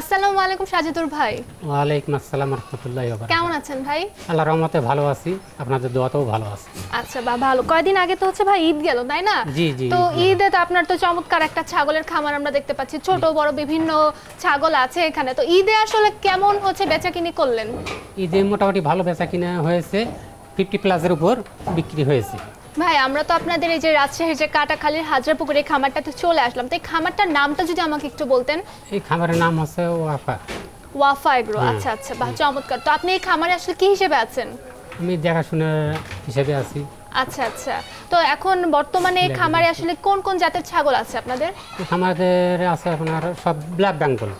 আসসালামু আলাইকুম সাজিদুর ভাই। ওয়ালাইকুম আসসালাম রহমতুল্লাহ কেমন আছেন ভাই? আল্লাহ রহমতে ভালো আছি আপনাদের দোয়াতেও ভালো আছি। আচ্ছা বা ভালো। কয়দিন আগে তো হচ্ছে ভাই ঈদ গেল তাই না? জি, জি, তো ঈদে তো আপনার তো চমৎকার একটা ছাগলের খামার আমরা দেখতে পাচ্ছি ছোট বড় বিভিন্ন ছাগল আছে এখানে। তো ঈদে আসলে কেমন হচ্ছে বেচাকিনি করলেন? ঈদে মোটামুটি ভালো বেচা কিনা হয়েছে ফিফটি প্লাসের উপর বিক্রি হয়েছে। ভাই আমরা তো আপনাদের এই যে রাজশাহীর যে কাটাখালীর হাজারপুকুরের খামারটাতে চলে আসলাম। তো এই খামারটার নামটা যদি আমাকে একটু বলতেন। এই খাবারের নাম হচ্ছে ওয়াফা। ওয়াফা এগ্রো আচ্ছা আচ্ছা বাহ চমৎকার। তো আপনি এই খামারে আসলে কি হিসেবে আছেন? আমি দেখাশোনা হিসেবে আছি। আচ্ছা আচ্ছা। তো এখন বর্তমানে এই খামারে আসলে কোন কোন জাতের ছাগল আছে আপনাদের? খামারের আছে আপনার সব ব্ল্যাক বেঙ্গল।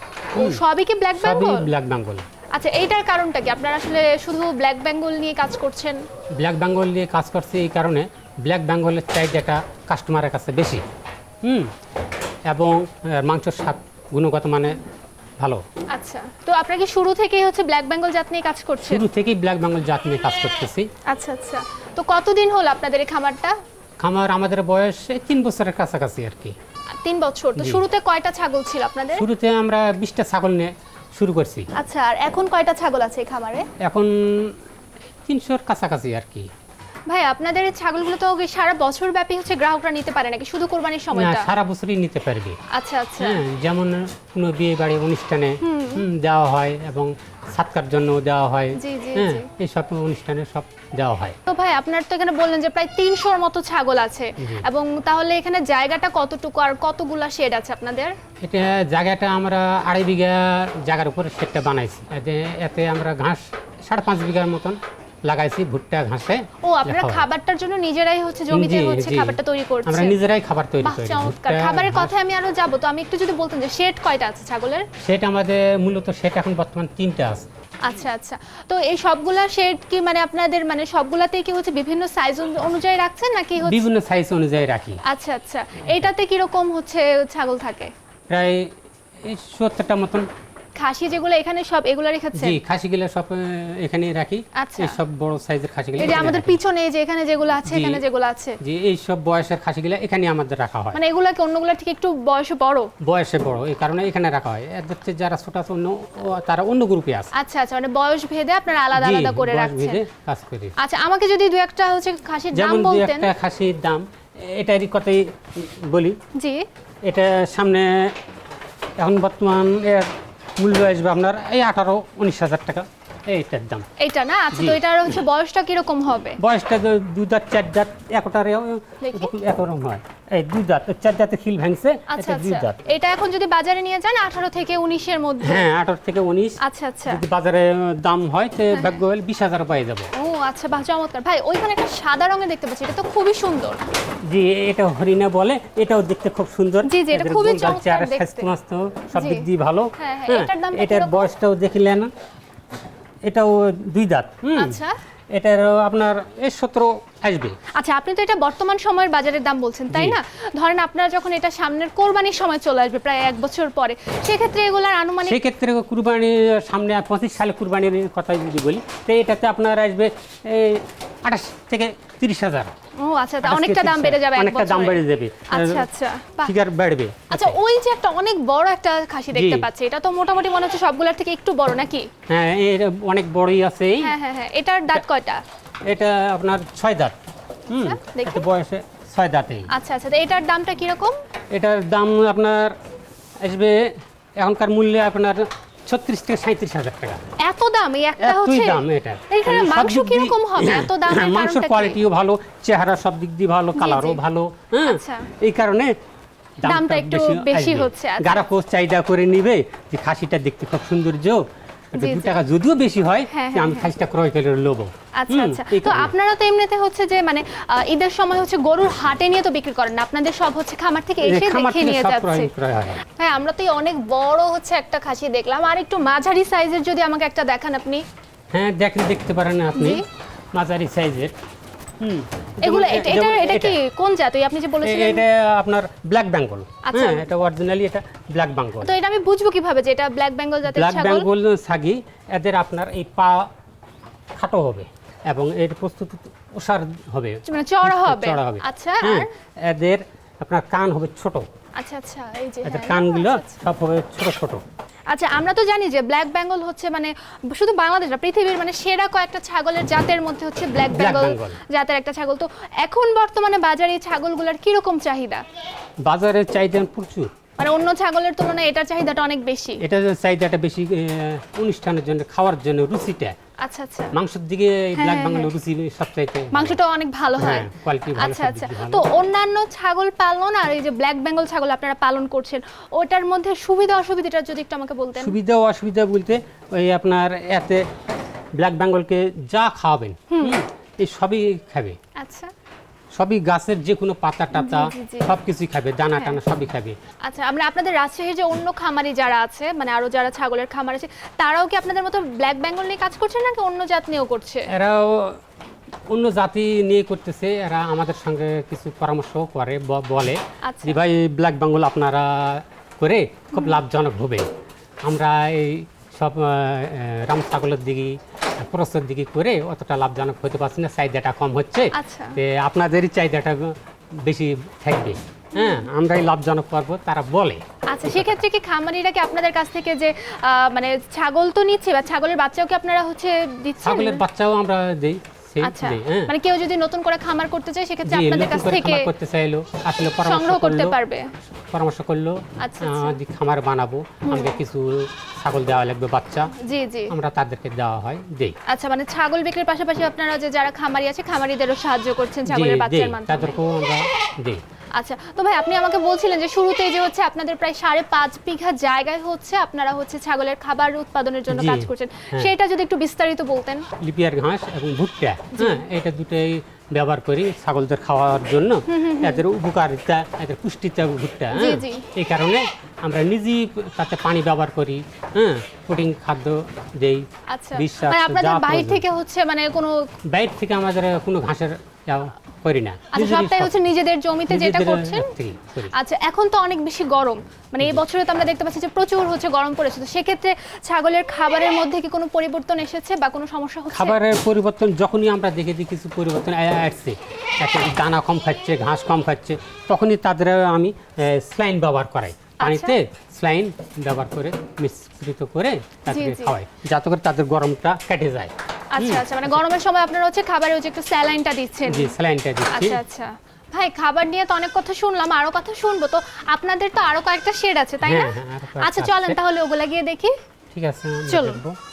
সবই কি ব্ল্যাক বেঙ্গল? সবই ব্ল্যাক বেঙ্গল। আচ্ছা এইটার কারণটা কি? আপনারা আসলে শুধু ব্ল্যাক বেঙ্গল নিয়ে কাজ করছেন? ব্ল্যাক বেঙ্গল নিয়ে কাজ করছি এই কারণে। ব্ল্যাক বেঙ্গলের চাহিদাটা কাস্টমারের কাছে বেশি। হুম? এবং মাংসের স্বাদ গুণগত মানে ভালো। আচ্ছা। তো আপনারা কি শুরু থেকেই হচ্ছে ব্ল্যাক বেঙ্গল জাত নিয়ে কাজ করছেন? শুরু থেকেই ব্ল্যাক বেঙ্গল জাত নিয়ে কাজ করতেছি। আচ্ছা আচ্ছা। তো কতদিন হলো আপনাদের এই খামারটা? খামার আমাদের বয়স তিন বছরের কাছাকাছি আর কি। তিন বছর। তো শুরুতে কয়টা ছাগল ছিল আপনাদের? শুরুতে আমরা বিশটা ছাগল নিয়ে শুরু করছি। আচ্ছা আর এখন কয়টা ছাগল আছে এই খামারে? এখন তিনশোর কাছাকাছি আর কি। ভাই আপনাদের ছাগলগুলো তো সারা বছর ব্যাপী হচ্ছে গ্রাহকরা নিতে পারে নাকি? শুধু কোরবানির না, সময়টা? সারা বছরই নিতে পারবে। আচ্ছা আচ্ছা। হ্যাঁ যেমন কোনো বিয়ে বাড়ি অনুষ্ঠানে দেওয়া হয় এবং সাতকার জন্য দেওয়া হয়। জি, জি, হ্যাঁ। এই সব অনুষ্ঠানে সব দেওয়া হয়। তো ভাই আপনার তো এখানে বললেন যে প্রায় তিনশোর মতো ছাগল আছে। এবং তাহলে এখানে জায়গাটা কতটুকু আর কতগুলা শেড আছে আপনাদের? এটা জায়গাটা আমরা আড়াই বিঘা জায়গার উপরে সেটটা বানাইছি। এতে এতে আমরা ঘাস সাড়ে পাঁচ বিঘার মতন লাগাইছি ভুট্টা ঘাসে। ও আপনারা খাবারটার জন্য নিজেরাই হচ্ছে জমিতে হচ্ছে খাবারটা তৈরি করছেন। আমরা নিজেরাই খাবার তৈরি করি চমৎকার। খাবারের। কথায় আমি আরও যাব তো আমি একটু যদি বলতেন যে শেড কয়টা আছে ছাগলের? সেটা আমাদের মূলত সেটা এখন বর্তমান তিনটা আছে। আচ্ছা আচ্ছা। তো এই সবগুলা শেড কি মানে আপনাদের মানে সবগুলাতেই কি হচ্ছে বিভিন্ন সাইজ অনুযায়ী রাখছেন নাকি হচ্ছে বিভিন্ন সাইজ অনুযায়ী রাখি। আচ্ছা আচ্ছা। এইটাতে কীরকম হচ্ছে ছাগল থাকে? প্রায় এই সত্তরটা মতন খাসি যেগুলো এখানে সব এগুলো রেখেছেন? জি খাসিগুলো সব আহ, এখানেই রাখি। আচ্ছা। এই সব বড় সাইজের খাসিগুলো এই যে আমাদের। পিছনে যে এখানে যেগুলো আছে এখানে যেগুলো আছে। জি এই সব বয়সের খাসিগুলো এখানে আমাদের রাখা হয়। মানে এগুলা কি অন্যগুলা থেকে একটু বয়সে বড়? বয়সে বড় এই কারণে এখানে রাখা হয়। এদের যারা ছোট আছে অন্য তারা অন্য গ্রুপে আছে। আচ্ছা আচ্ছা মানে বয়স ভেদে আপনারা আলাদা আলাদা করে রাখছেন। কাজ করি। আচ্ছা আমাকে যদি দু একটা হচ্ছে খাসির দাম বলতেন যেমন দুই একটা খাসির দাম এটারই কথাই বলি। জি। এটা সামনে এখন বর্তমান এর মূল্য আসবে আপনার এই আঠারো উনিশ হাজার টাকা। এইটার দাম। এইটা না? আচ্ছা তো এটার হচ্ছে বয়সটা কীরকম হবে? বয়সটা তো দু দাঁত চার দাঁত একটারে। একরকম হয়। এই দু দাঁত চার দাঁতে খিল ভাঙছে আচ্ছা এটা দুই আচ্ছা। দাঁত। এটা এখন যদি বাজারে নিয়ে যান আঠারো থেকে উনিশের মধ্যে? হ্যাঁ আঠারো থেকে উনিশ। আচ্ছা আচ্ছা। যদি বাজারে দাম হয় তো ভাগ্য হলে বিশ হাজার পাই যাব। ও আচ্ছা বাহ চমৎকার। ভাই ওইখানে একটা সাদা রঙের দেখতে পাচ্ছি এটা তো খুবই সুন্দর। জি এটা হরিণা বলে এটাও দেখতে খুব সুন্দর। জি, জি, এটা খুবই চমৎকার দেখতে। সব। দিক দিয়ে ভালো। হ্যাঁ, হ্যাঁ, হ্যাঁ, এটার দাম এটার বয়সটাও দেখিলেন এটাও দুই দাঁত। আচ্ছা। এটার আপনার এই সতেরো আসবে। আচ্ছা আপনি তো এটা বর্তমান সময়ের বাজারের দাম বলছেন তাই না? ধরেন আপনারা যখন এটা সামনের কোরবানির সময় চলে আসবে প্রায় এক বছর পরে সেক্ষেত্রে এগুলার আনুমানিক সেক্ষেত্রে কুরবানি সামনে পঁচিশ সালে কুরবানির কথা যদি বলি তো এটাতে আপনার আসবে আঠাশ থেকে তিরিশ হাজার। ও আচ্ছা তা অনেকটা দাম বেড়ে যাবে অনেকটা দাম বেড়ে যাবে। আচ্ছা আচ্ছা। ফিগার বাড়বে। আচ্ছা ওই যে একটা অনেক বড় একটা খাসি দেখতে পাচ্ছি এটা তো মোটামুটি মনে হচ্ছে সবগুলোর থেকে একটু বড় নাকি? হ্যাঁ এর অনেক বড়ই আছে হ্যাঁ হ্যাঁ হ্যাঁ এটার দাঁত কয়টা? এটা আপনার ছয় দাঁত। হুম আচ্ছা। এটা বয়সে ছয় দাঁতেই। আচ্ছা আচ্ছা তো এটার দামটা কীরকম? এটার দাম আপনার আসবে এখনকার মূল্যে আপনার ছত্রিশ থেকে সাঁত্রিশ হাজার টাকা। এত দাম? এই একটা হচ্ছে দাম এটা। এখানে মাংস কীরকম হবে? এত দাম হ্যাঁ, মাংসের কোয়ালিটিও ভালো চেহারা সব দিক দিয়ে ভালো কালারও ভালো হ্যাঁ? আচ্ছা। এই কারণে দামটা একটু বেশি হচ্ছে, আচ্ছা। গারাপোস চাহিদা করে নিবে যে খাসিটা দেখতে খুব সৌন্দর্য দু টাকা যদিও বেশি হয় হ্যাঁ, আমি হ্যাঁ, খাসিটা ক্রয় করে লোবো আচ্ছা আচ্ছা। তো আপনারা তো এমনিতে হচ্ছে যে মানে ঈদের সময় হচ্ছে গরুর হাটে নিয়ে তো বিক্রি করেন না। আপনাদের সব হচ্ছে খামার থেকে এসে দেখে নিয়ে যাচ্ছে। হয়। হ্যাঁ আমরা তো অনেক বড় হচ্ছে একটা খাসি দেখলাম। আর একটু মাঝারি সাইজের যদি আমাকে একটা দেখান আপনি। হ্যাঁ দেখেন দেখতে পারেন আপনি। মাঝারি সাইজের। হুম। এগুলো এটা এটা কি কোন জাত? ওই আপনি যে বলেছিলেন। এটা আপনার ব্ল্যাক বেঙ্গল। হ্যাঁ এটা অরিজিনালি এটা ব্ল্যাক বেঙ্গল। তো এটা আমি বুঝব কীভাবে যে এটা ব্ল্যাক বেঙ্গল জাতের ব্ল্যাক বেঙ্গল ছাগি এদের আপনার এই পা খাটো হবে এবং এর প্রস্তুতি ওষার হবে। মানে চড়া হবে। চড়া হবে। আচ্ছা এদের আপনার কান হবে ছোট। আচ্ছা আচ্ছা এই যে এদের হ্যাঁ, কানগুলো আচ্ছা, আচ্ছা। সব হবে ছোট ছোট। আচ্ছা আমরা তো জানি যে ব্ল্যাক বেঙ্গল হচ্ছে মানে শুধু বাংলাদেশ না পৃথিবীর মানে সেরা কয়েকটা ছাগলের জাতের মধ্যে হচ্ছে ব্ল্যাক বেঙ্গল জাতের একটা ছাগল। তো এখন বর্তমানে বাজারে এই ছাগলগুলোর কীরকম চাহিদা? বাজারে চাহিদা প্রচুর। মানে অন্য ছাগলের তুলনায় এটার চাহিদাটা অনেক বেশি। এটা চাহিদাটা বেশি অনুষ্ঠানের জন্য খাওয়ার জন্য রুচিটা। আচ্ছা আচ্ছা। মাংসের দিকে হ্যাঁ, ব্ল্যাক হ্যাঁ, বাংলার রুচি সবচাইতে মাংসটা অনেক ভালো হয়। হ্যাঁ, quality ভালো, আচ্ছা আচ্ছা। তো অন্যান্য ছাগল পালন আর এই যে ব্ল্যাক বেঙ্গল ছাগল আপনারা পালন করছেন ওটার মধ্যে সুবিধা অসুবিধাটা যদি একটু আমাকে বলতেন। সুবিধা ও অসুবিধা বলতে ওই আপনার এতে ব্ল্যাক বেঙ্গলকে যা খাওয়াবেন এই সবই খাবে। সবই গাছের যে কোনো পাতা টাতা। সব কিছুই খাবে দানা হ্যাঁ। টানা সবই খাবে আচ্ছা আমরা আপনাদের রাজশাহীর যে অন্য খামারি যারা আছে মানে আরও যারা ছাগলের খামার আছে তারাও কি আপনাদের মতো ব্ল্যাক বেঙ্গল নিয়ে কাজ করছে নাকি অন্য জাত নিয়েও করছে এরাও অন্য জাতি নিয়ে করতেছে এরা আমাদের সঙ্গে কিছু পরামর্শ করে বলে আচ্ছা। যে ভাই ব্ল্যাক বেঙ্গল আপনারা করে খুব লাভজনক হবে আমরা এই সব রাম ছাগলের দিকে প্রসের দিকে করে অতটা লাভজনক হতে পারছে না চাহিদাটা কম হচ্ছে। আচ্ছা। আপনাদেরই চাহিদাটা বেশি থাকবে। হ্যাঁ আমরাই লাভজনক পারব তারা বলে। আচ্ছা সেক্ষেত্রে কি খামারিরা কি আপনাদের কাছ থেকে যে আহ, মানে ছাগল তো নিচ্ছে বা ছাগলের বাচ্চাও কি আপনারা হচ্ছে দিচ্ছেন? ছাগলের বাচ্চাও আমরা দেই। আচ্ছা হ্যাঁ। মানে কেউ যদি নতুন করে খামার করতে চায় সেক্ষেত্রে আপনাদের কাছ থেকে করতে চাইলো আসলে পরামর্শ করতে পারবে। পরামর্শ করল আচ্ছা, আচ্ছা। যে খামার বানাবো আমাকে কিছু ছাগল দেওয়া লাগবে বাচ্চা। জি জি। আমরা তাদেরকে দেওয়া হয় দেই। আচ্ছা মানে ছাগল বিক্রির পাশাপাশি আপনারা যে যারা খামারি আছে খামারিদেরও সাহায্য করছেন ছাগলের বাচ্চার মাধ্যমে। তাদেরকেও আমরা দেই। আচ্ছা তো ভাই আপনি আমাকে বলছিলেন যে শুরুতেই যে হচ্ছে আপনাদের প্রায় সাড়ে পাঁচ বিঘা জায়গায় হচ্ছে আপনারা হচ্ছে ছাগলের খাবার উৎপাদনের জন্য কাজ করছেন। হ্যাঁ। সেটা যদি একটু বিস্তারিত বলতেন। লিপিয়ার ঘাস এবং ভুট্টা হ্যাঁ এটা দুটোই ব্যবহার করি ছাগলদের খাওয়ার জন্য। এদের উপকারিতা এদের পুষ্টিতা ভুট্টা হ্যাঁ। এই কারণে আমরা নিজেই তাতে পানি ব্যবহার করি হ্যাঁ প্রোটিন খাদ্য দেই আচ্ছা। মানে আপনাদের প্রয়োজন। থেকে হচ্ছে মানে কোনো বাইরে থেকে আমাদের কোনো ঘাসের করি না। আচ্ছা সবটাই সব- হচ্ছে নিজেদের জমিতে যেটা করছেন? করি। আচ্ছা এখন তো অনেক বেশি গরম। মানে এই বছরে তো আমরা দেখতে পাচ্ছি যে প্রচুর হচ্ছে গরম পড়েছে। তো সেক্ষেত্রে ছাগলের খাবারের মধ্যে কি কোনো পরিবর্তন এসেছে বা কোনো সমস্যা হচ্ছে? খাবারের পরিবর্তন যখনই আমরা দেখে কিছু পরিবর্তন আসছে একটা দানা কম খাচ্ছে ঘাস কম খাচ্ছে তখনই তাদের আমি স্লাইন ব্যবহার করাই। আচ্ছা। পানিতে স্লাইন ব্যবহার করে মিশ্রিত করে তাদেরকে খাওয়াই যাতে করে তাদের গরমটা কেটে যায়। আচ্ছা আচ্ছা মানে গরমের সময় আপনারা হচ্ছে খাবারে যে একটু স্যালাইনটা দিচ্ছেন। জি স্যালাইনটা দিচ্ছি। আচ্ছা আচ্ছা। ভাই খাবার নিয়ে তো অনেক কথা শুনলাম আরও কথা শুনব। তো আপনাদের তো আরও কয়েকটা শেড আছে তাই না? হ্যাঁ, হ্যাঁ, আরও কয়েকটা আচ্ছা চলেন তাহলে ওগুলা গিয়ে দেখি। ঠিক আছে চলো।